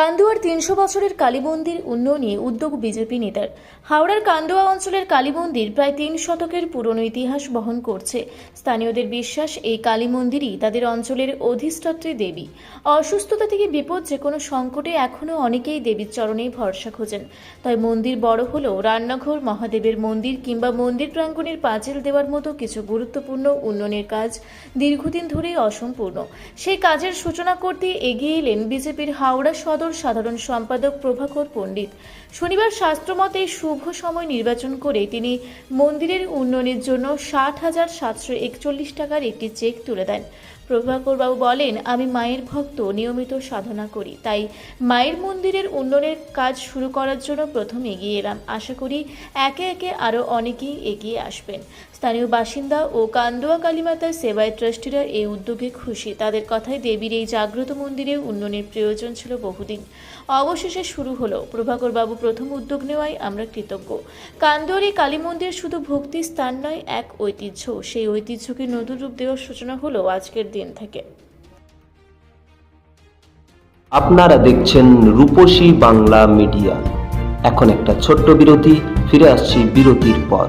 কান্দুয়ার তিনশো বছরের কালী মন্দির উন্নয়নে উদ্যোগ বিজেপি নেতার। হাওড়ার কান্দুয়া অঞ্চলের কালী মন্দির প্রায় তিন শতকের পুরনো ইতিহাস বহন করছে। স্থানীয়দের বিশ্বাস, এই কালী মন্দিরই তাদের অঞ্চলের অধিষ্ঠাত্রী দেবী। অসুস্থতা থেকে বিপদ যে কোনো সংকটে এখনও অনেকেই দেবীর চরণে ভরসা খোঁজেন। তাই মন্দির বড় হলেও রান্নাঘর, মহাদেবের মন্দির কিংবা মন্দির প্রাঙ্গণের পাঁচিল দেওয়ার মতো কিছু গুরুত্বপূর্ণ উন্নয়নের কাজ দীর্ঘদিন ধরেই অসম্পূর্ণ। সেই কাজের সূচনা করতে এগিয়ে এলেন বিজেপির হাওড়া সদর সাধারণ সম্পাদক প্রভাকর পণ্ডিত। শনিবার শাস্ত্রমতে শুভ সময় নির্বাচন করে তিনি মন্দিরের উন্নয়নের জন্য ষাট হাজার সাতশো একচল্লিশ টাকার একটি চেক তুলে দেন। প্রভাকরবাবু বলেন, আমি মায়ের ভক্ত, নিয়মিত সাধনা করি। তাই মায়ের মন্দিরের উন্নয়নের কাজ শুরু করার জন্য প্রথম এগিয়ে এলাম। আশা করি একে একে আরও অনেকেই এগিয়ে আসবেন। স্থানীয় বাসিন্দা ও কান্দুয়া কালীমাতার সেবায় ট্রাস্টিরা এই উদ্যোগে খুশি। তাদের কথায় দেবীর এই জাগ্রত মন্দিরের উন্নয়নের প্রয়োজন ছিল বহুদিন। অবশেষে শুরু হলো। প্রভাকর বাবু প্রথম উদ্যোগ নেওয়ায় আমরা কৃতজ্ঞ। কান্দুয়ার এই কালী মন্দির শুধু ভক্তি স্থান নয়, এক ঐতিহ্য। সেই ঐতিহ্যকে নতুন রূপ দেওয়ার সূচনা হলো আজকের দিন থেকে। আপনারা দেখছেন রূপসী বাংলা মিডিয়া। এখন একটা ছোট্ট বিরতি, ফিরে আসছি বিরতির পর।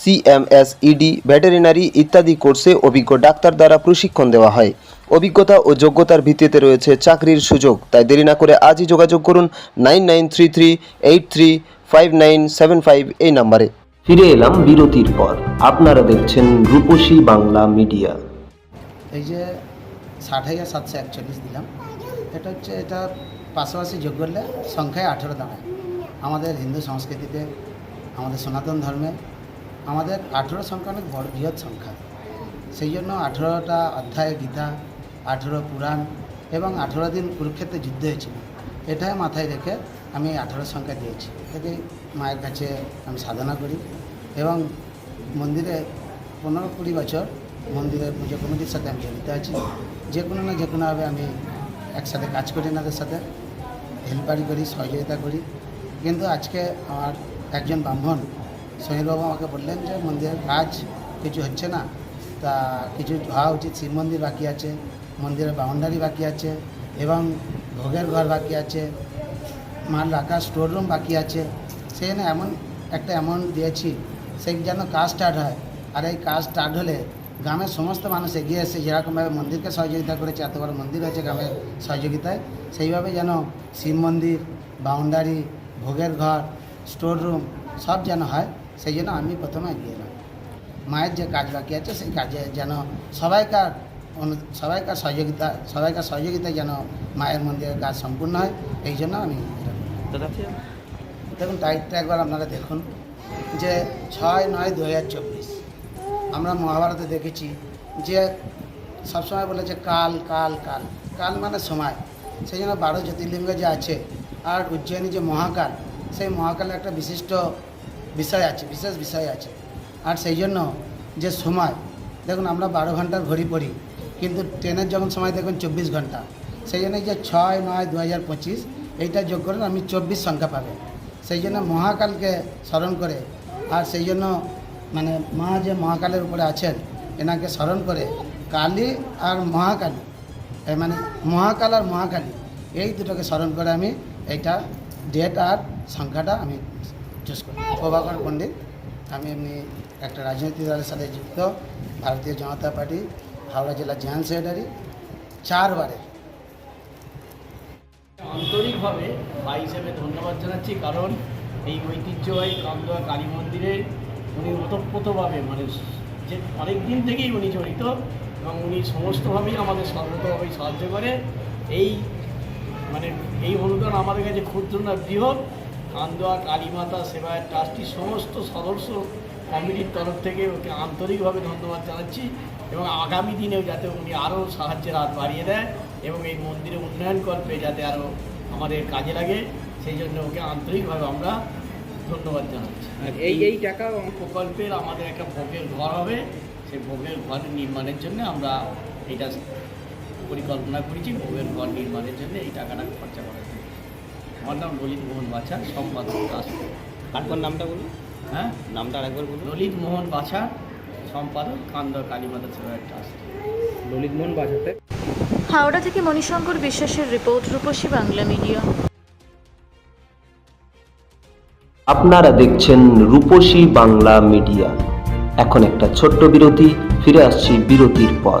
CMS ED veterinary ইত্যাদি কোর্সে অভিজ্ঞ ডাক্তার দ্বারা প্রশিক্ষণ দেওয়া হয়। অভিজ্ঞতা ও যোগ্যতার ভিত্তিতে রয়েছে চাকরির সুযোগ। তাই দেরি না করে আজই যোগাযোগ করুন nine nine three three eight three five nine seven five এই নাম্বারে। ফিরে এলাম বিরতির পর। আপনারা দেখছেন রূপসী বাংলা মিডিয়া। এই যে ষাট হাজার সাতশো একচল্লিশ দিলাম। এটা হচ্ছে এটা পাশাপাশি যোগ করলে সংখ্যায় আঠেরো দাঁড়ায়। আমাদের হিন্দু সংস্কৃতিতে আমাদের সনাতন ধর্মে আমাদের আঠেরো সংখ্যা অনেক বড়, বৃহৎ সংখ্যা। সেই জন্য আঠেরোটা অধ্যায় গীতা, আঠেরো পুরাণ এবং আঠেরো দিন কুরুক্ষেত্রে যুদ্ধ হয়েছিল। এটাই মাথায় রেখে আমি আঠেরো সংখ্যা দিয়েছি। থেকে মায়ের কাছে আমি সাধনা করি এবং মন্দিরে পনেরো কুড়ি বছর মন্দিরের পুজো কমিটির সাথে আমি জড়িত আছি। যে কোনো না যে কোনোভাবে আমি একসাথে কাজ করি এনাদের সাথে, হেল্পারি করি, সহযোগিতা করি। কিন্তু আজকে আমার একজন ব্রাহ্মণ সোহেলবাবু আমাকে বললেন যে মন্দিরের কাজ কিছু হচ্ছে না। তা কিছু হওয়া উচিত, শিব মন্দির বাকি আছে, মন্দিরের বাউন্ডারি বাকি আছে এবং ভোগের ঘর বাকি আছে, মাল রাখার স্টোর রুম বাকি আছে। সেখানে এমন একটা অ্যামাউন্ট দিয়েছি, সেই যেন কাজ স্টার্ট হয়। আর এই কাজ স্টার্ট হলে গ্রামের সমস্ত মানুষ এগিয়ে এসে যেরকমভাবে মন্দিরকে সহযোগিতা করেছে, এত বড় মন্দির হয়েছে গ্রামের সহযোগিতায়, সেইভাবে যেন শিব মন্দির, বাউন্ডারি, ভোগের ঘর স্টোর রুম সব যেন হয়। সেই জন্য আমি প্রথমে এগিয়ে এলাম। মায়ের যে কাজ বাকি আছে সেই কাজে যেন সবাইকার অনু- সবাইকার সহযোগিতা সবাইকার সহযোগিতায় যেন মায়ের মন্দিরের কাজ সম্পূর্ণ হয় এই জন্য আমি দেখুন তারিখটা একবার আপনারা দেখুন যে ছয় নয় দু হাজার চব্বিশ। আমরা মহাভারতে দেখেছি যে সবসময় বলেছে কাল কাল কাল। কাল মানে সময়। সেই জন্য বারো জ্যোতির্লিঙ্গ যে আছে আর উজ্জয়িনী যে মহাকাল সেই মহাকালের একটা বিশিষ্ট বিষয় আছে, বিশেষ বিষয় আছে। আর সেই জন্য যে সময়, দেখুন আমরা বারো ঘণ্টার ঘড়ি পড়ি, কিন্তু ট্রেনের যখন সময় দেখুন চব্বিশ ঘণ্টা, সেই জন্য যে ছয় নয় দু হাজার পঁচিশ, এইটা যোগ করেন আমি চব্বিশ সংখ্যা পাবেন সেই জন্য মহাকালকে স্মরণ করে, আর সেই জন্য মানে মা যে মহাকালের উপরে আছেন, এনাকে স্মরণ করে কালী আর মহাকালী মানে মহাকাল আর মহাকালী, এই দুটোকে স্মরণ করে আমি এইটা ডেট আর সংখ্যাটা আমি প্রভাকর পণ্ডিত, আমি এমনি একটা রাজনৈতিক দলের সাথে যুক্ত, ভারতীয় জনতা পার্টি, হাওড়া জেলা জেনারেল সেক্রেটারি, চারবারে। আন্তরিকভাবে ভাই হিসেবে ধন্যবাদ জানাচ্ছি, কারণ এই ঐতিহ্যবাহী কামদোয়া কালী মন্দিরে উনি ওতপ্রোতভাবে মানে যে অনেক দিন থেকেই উনি জড়িত এবং উনি সমস্তভাবেই আমাদের সর্বতভাবেই সাহায্য করে। এই মানে এই অনুদান আমাদের কাছে ক্ষুদ্র না বৃহৎ কান্দোয়া কালীমাতা সেবায়ের ট্রাস্টির সমস্ত সদস্য কমিটির তরফ থেকে ওকে আন্তরিকভাবে ধন্যবাদ জানাচ্ছি এবং আগামী দিনেও যাতে উনি আরও সাহায্যের হাত বাড়িয়ে দেয় এবং এই মন্দিরে উন্নয়ন করবে যাতে আরও আমাদের কাজে লাগে সেই জন্য ওকে আন্তরিকভাবে আমরা ধন্যবাদ জানাচ্ছি। আর এই এই টাকা প্রকল্পের আমাদের একটা ভোগের ঘর হবে সেই ভোগের ঘর নির্মাণের জন্য আমরা এটা পরিকল্পনা করেছি ভোগের ঘর নির্মাণের জন্য এই টাকাটা খরচা করা আমার নাম ললিত মোহন বাছা সম্পাদক দাস আরেকবার নামটা বলুন। হ্যাঁ? নামটা আরেকবার বলুন। ললিত মোহন বাছা সম্পাদক কান্দ কালীমাতা সেবা ট্রাস্ট ললিত মোহন বাজাতে হাওড়া থেকে মণিশঙ্কর বিশ্বাসের রিপোর্ট রূপসী বাংলা মিডিয়া। আপনারা দেখছেন রূপসী বাংলা মিডিয়া। এখন একটা ছোট্ট বিরতি ফিরে আসছি বিরতির পর।